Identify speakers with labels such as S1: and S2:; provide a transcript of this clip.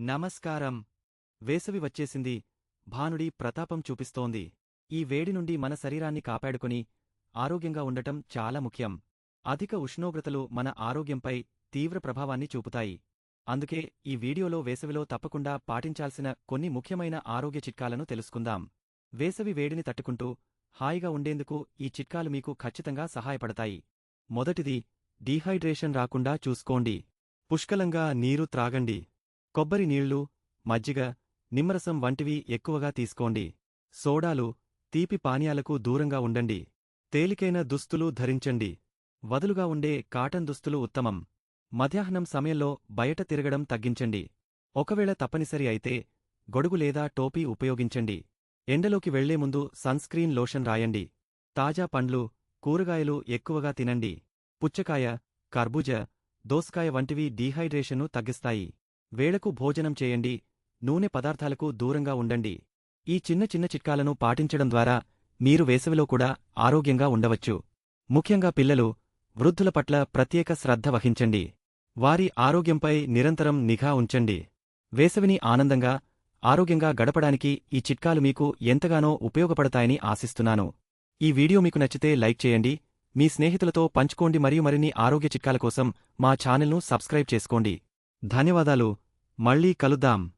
S1: నమస్కారం. వేసవి వచ్చేసింది. భానుడి ప్రతాపం చూపిస్తోంది. ఈ వేడి నుండి మన శరీరాన్ని కాపాడుకుని ఆరోగ్యంగా ఉండటం చాలా ముఖ్యం. అధిక ఉష్ణోగ్రతలు మన ఆరోగ్యంపై తీవ్ర ప్రభావాన్ని చూపుతాయి. అందుకే ఈ వీడియోలో వేసవిలో తప్పకుండా పాటించాల్సిన కొన్ని ముఖ్యమైన ఆరోగ్య చిట్కాలను తెలుసుకుందాం. వేసవి వేడిని తట్టుకుంటూ హాయిగా ఉండేందుకు ఈ చిట్కాలు మీకు ఖచ్చితంగా సహాయపడతాయి. మొదటిది డీహైడ్రేషన్ రాకుండా చూసుకోండి. పుష్కలంగా నీరు త్రాగండి. కొబ్బరి నీళ్ళు మజ్జిగ నిమ్మరసం వంటివి ఎక్కువగా తీసుకోండి. సోడాలు తీపి పానీయాలకు దూరంగా ఉండండి. తేలికైన దుస్తులు ధరించండి. వదులుగా ఉండే కాటన్ దుస్తులు ఉత్తమం. మధ్యాహ్నం సమయంలో బయట తిరగడం తగ్గించండి. ఒకవేళ తప్పనిసరి అయితే గొడుగు లేదా టోపీ ఉపయోగించండి. ఎండలోకి వెళ్ళే ముందు సన్స్క్రీన్ లోషన్ రాయండి. తాజా పండ్లు కూరగాయలు ఎక్కువగా తినండి. పుచ్చకాయ కర్బూజ దోసకాయ వంటివి డీహైడ్రేషన్ను తగ్గిస్తాయి. వేళకు భోజనం చేయండి నూనె పదార్థాలకు దూరంగా ఉండండి. ఈ చిన్న చిన్న చిట్కాలను పాటించడం ద్వారా మీరు వేసవిలో కూడా ఆరోగ్యంగా ఉండవచ్చు. ముఖ్యంగా పిల్లలు వృద్ధుల పట్ల ప్రత్యేక శ్రద్ధ వహించండి. వారి ఆరోగ్యంపై నిరంతరం నిఘా ఉంచండి. వేసవిని ఆనందంగా ఆరోగ్యంగా గడపడానికి ఈ చిట్కాలు మీకు ఎంతగానో ఉపయోగపడతాయని ఆశిస్తున్నాను. ఈ వీడియో మీకు నచ్చితే లైక్ చేయండి. మీ స్నేహితులతో పంచుకోండి మరియు మరిన్ని ఆరోగ్య చిట్కాల కోసం మా ఛానల్ను సబ్స్క్రైబ్ చేసుకోండి. ధన్యవాదాలు. మళ్ళీ కలుద్దాం.